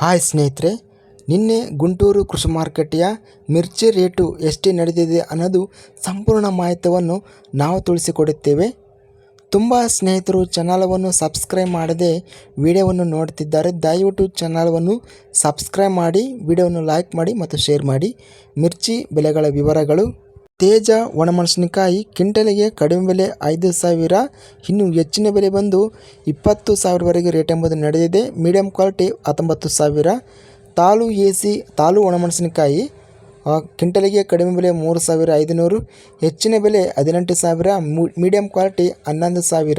Hi ಸ್ನೇಹಿತರೆ, ನಿನ್ನೆ ಗುಂಟೂರು ಕೃಷಿ ಮಾರುಕಟ್ಟೆಯ ಮಿರ್ಚಿ ರೇಟು ಎಷ್ಟು ನಡೆದಿದೆ ಅನ್ನೋದು ಸಂಪೂರ್ಣ ಮಾಹಿತಿಯನ್ನು ನಾವು ತಿಳಿಸಿಕೊಡುತ್ತೇವೆ. ತುಂಬ ಸ್ನೇಹಿತರು ಚಾನಲವನ್ನು ಸಬ್ಸ್ಕ್ರೈಬ್ ಮಾಡದೆ ವಿಡಿಯೋವನ್ನು ನೋಡ್ತಿದ್ದಾರೆ ದಯವಿಟ್ಟು ಚಾನಲವನ್ನು ಸಬ್ಸ್ಕ್ರೈಬ್ ಮಾಡಿ, ವಿಡಿಯೋವನ್ನು ಲೈಕ್ ಮಾಡಿ ಮತ್ತು ಶೇರ್ ಮಾಡಿ. ಮಿರ್ಚಿ ಬೆಲೆಗಳ ವಿವರಗಳು ತೇಜ ಒಣಮೆಣಸಿನಕಾಯಿ ಕ್ವಿಂಟಲಿಗೆ ಕಡಿಮೆ ಬೆಲೆ ಐದು ಸಾವಿರ, ಇನ್ನು ಹೆಚ್ಚಿನ ಬೆಲೆ ಬಂದು ಇಪ್ಪತ್ತು ಸಾವಿರವರೆಗೆ ರೇಟ್ ಎಂಬುದು ನಡೆದಿದೆ. ಮೀಡಿಯಂ ಕ್ವಾಲಿಟಿ ಹತ್ತೊಂಬತ್ತು ಸಾವಿರ. ತಾಲು ಎ ಸಿ ತಾಲು ಒಣಮೆಣಸಿನಕಾಯಿ ಕಿಂಟಲಿಗೆ ಕಡಿಮೆ ಬೆಲೆ ಮೂರು ಸಾವಿರ ಐದುನೂರು, ಹೆಚ್ಚಿನ ಬೆಲೆ ಹದಿನೆಂಟು ಸಾವಿರ ಮೀಡಿಯಂ ಕ್ವಾಲಿಟಿ ಹನ್ನೊಂದು ಸಾವಿರ.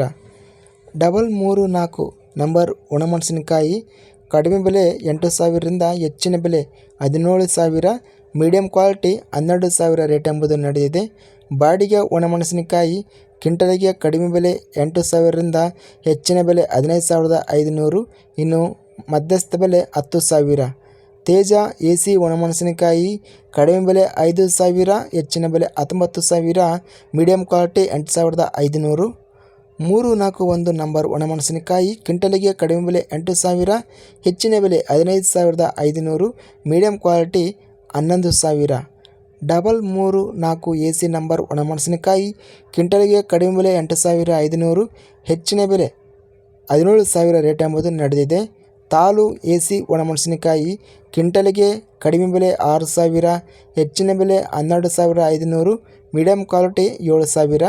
ಡಬಲ್ ಮೂರು ನಾಲ್ಕು ನಂಬರ್ ಒಣಮೆಣಸಿನಕಾಯಿ ಕಡಿಮೆ ಬೆಲೆ ಎಂಟು ಸಾವಿರದಿಂದ ಹೆಚ್ಚಿನ ಬೆಲೆ ಹದಿನೇಳು ಸಾವಿರ. ಮೀಡಿಯಂ ಕ್ವಾಲಿಟಿ ಹನ್ನೆರಡು ಸಾವಿರ ರೇಟ್ ಎಂಬುದು ನಡೆದಿದೆ. ಬಾಡಿಗೆ ಒಣಮೆಣಸಿನಕಾಯಿ ಕ್ವಿಂಟಲಿಗೆ ಕಡಿಮೆ ಬೆಲೆ ಎಂಟು ಸಾವಿರದಿಂದ ಹೆಚ್ಚಿನ ಬೆಲೆ ಹದಿನೈದು ಸಾವಿರದ ಐದುನೂರು, ಇನ್ನು ಮಧ್ಯಸ್ಥ ಬೆಲೆ ಹತ್ತು ಸಾವಿರ. ತೇಜ ಎ ಸಿ ಒಣಮೆಣಸಿನಕಾಯಿ ಕಡಿಮೆ ಬೆಲೆ ಐದು ಸಾವಿರ, ಹೆಚ್ಚಿನ ಬೆಲೆ ಹತ್ತೊಂಬತ್ತು ಸಾವಿರ, ಮೀಡಿಯಂ ಕ್ವಾಲಿಟಿ ಎಂಟು ಸಾವಿರದ ಐದುನೂರು. ಮೂರು ನಾಲ್ಕು ಒಂದು ನಂಬರ್ ಒಣಮೆಣಸಿನಕಾಯಿ ಕ್ವಿಂಟಲಿಗೆ ಕಡಿಮೆ ಬೆಲೆ ಎಂಟು ಸಾವಿರ, ಹೆಚ್ಚಿನ ಬೆಲೆ ಹದಿನೈದು ಸಾವಿರದ ಐದುನೂರು, ಮೀಡಿಯಂ ಕ್ವಾಲಿಟಿ ಹನ್ನೊಂದು ಸಾವಿರ. ಡಬಲ್ ಮೂರು ನಾಲ್ಕು ಎ ಸಿ ನಂಬರ್ ಒಣಮೆಣಸಿನಕಾಯಿ, ಕ್ವಿಂಟಲಿಗೆ ಕಡಿಮೆ ಬೆಲೆ ಎಂಟು ಸಾವಿರ ಐದುನೂರು, ಹೆಚ್ಚಿನ ಬೆಲೆ ಹದಿನೇಳು ಸಾವಿರ ರೇಟ್ ಎಂಬುದು ನಡೆದಿದೆ. ತಾಲು ಎ ಸಿ ಒಣಮೆಣಸಿನಕಾಯಿ, ಕ್ವಿಂಟಲಿಗೆ ಕಡಿಮೆ ಬೆಲೆ ಆರು ಸಾವಿರ, ಹೆಚ್ಚಿನ ಬೆಲೆ ಹನ್ನೆರಡು ಸಾವಿರ ಐದುನೂರು, ಮೀಡಿಯಂ ಕ್ವಾಲಿಟಿ ಏಳು ಸಾವಿರ.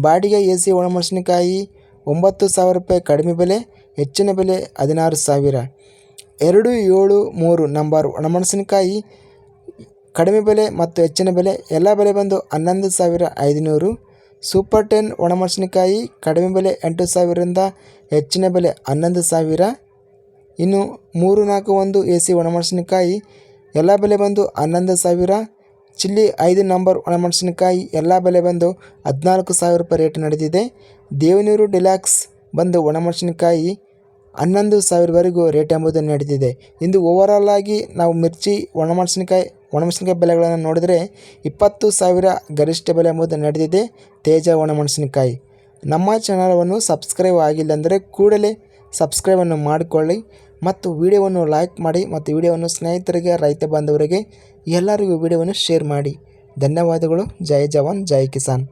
ಬಾಡಿಗೆ ಎ ಸಿ ಒಣಮೆಣಸಿನಕಾಯಿ, ಒಂಬತ್ತು ಸಾವಿರ ರೂಪಾಯಿ ಕಡಿಮೆ ಬೆಲೆ, ಹೆಚ್ಚಿನ ಬೆಲೆ ಹದಿನಾರು ಸಾವಿರ. ಎರಡು ಏಳು ಮೂರು ನಂಬರ್ ಒಣಮೆಣಸಿನಕಾಯಿ ಕಡಿಮೆ ಬೆಲೆ ಮತ್ತು ಹೆಚ್ಚಿನ ಬೆಲೆ ಎಲ್ಲ ಬೆಲೆ ಬಂದು ಹನ್ನೊಂದು ಸಾವಿರ ಐದುನೂರು. ಸೂಪರ್ ಟೆನ್ ಒಣಮೆಣಸಿನಕಾಯಿ ಕಡಿಮೆ ಬೆಲೆ ಎಂಟು ಸಾವಿರದಿಂದ ಹೆಚ್ಚಿನ ಬೆಲೆ ಹನ್ನೊಂದು ಸಾವಿರ. ಇನ್ನು ಮೂರು ನಾಲ್ಕು ಒಂದು ಎ ಸಿ ಒಣಮೆಣಸಿನಕಾಯಿ ಎಲ್ಲ ಬೆಲೆ ಬಂದು ಹನ್ನೊಂದು ಸಾವಿರ. ಚಿಲ್ಲಿ ಐದು ನಂಬರ್ ಒಣಮೆಣಸಿನಕಾಯಿ ಎಲ್ಲ ಬೆಲೆ ಬಂದು ಹದಿನಾಲ್ಕು ಸಾವಿರ ರೂಪಾಯಿ ರೇಟ್ ನಡೆದಿದೆ. ದೇವನೂರು ಡಿಲ್ಯಾಕ್ಸ್ ಬಂದು ಒಣಮೆಣಸಿನಕಾಯಿ ಹನ್ನೊಂದು ಸಾವಿರವರೆಗೂ ರೇಟ್ ಎಂಬುದು ನಡೆದಿದೆ ಇಂದು ಓವರಾಲ್ ಆಗಿ ನಾವು ಮಿರ್ಚಿ, ಒಣಮೆಣಸಿನಕಾಯಿ ಒಣಮೆಣಸಿನಕಾಯಿ ಬೆಲೆಗಳನ್ನು ನೋಡಿದರೆ ಇಪ್ಪತ್ತು ಸಾವಿರ ಗರಿಷ್ಠ ಬೆಲೆ ಎಂಬುದು ನಡೆದಿದೆ. ತೇಜ ಒಣಮೆಣಸಿನಕಾಯಿ. ನಮ್ಮ ಚಾನಲವನ್ನು ಸಬ್ಸ್ಕ್ರೈಬ್ ಆಗಿಲ್ಲ ಅಂದರೆ ಕೂಡಲೇ ಸಬ್ಸ್ಕ್ರೈಬನ್ನು ಮಾಡಿಕೊಳ್ಳಿ ಮತ್ತು ವಿಡಿಯೋವನ್ನು ಲೈಕ್ ಮಾಡಿ ಮತ್ತು ವಿಡಿಯೋವನ್ನು ಸ್ನೇಹಿತರಿಗೆ, ರೈತ ಬಾಂಧವರಿಗೆ ಎಲ್ಲರಿಗೂ ವಿಡಿಯೋವನ್ನು ಶೇರ್ ಮಾಡಿ. ಧನ್ಯವಾದಗಳು. ಜೈ ಜವಾನ್, ಜೈ ಕಿಸಾನ್.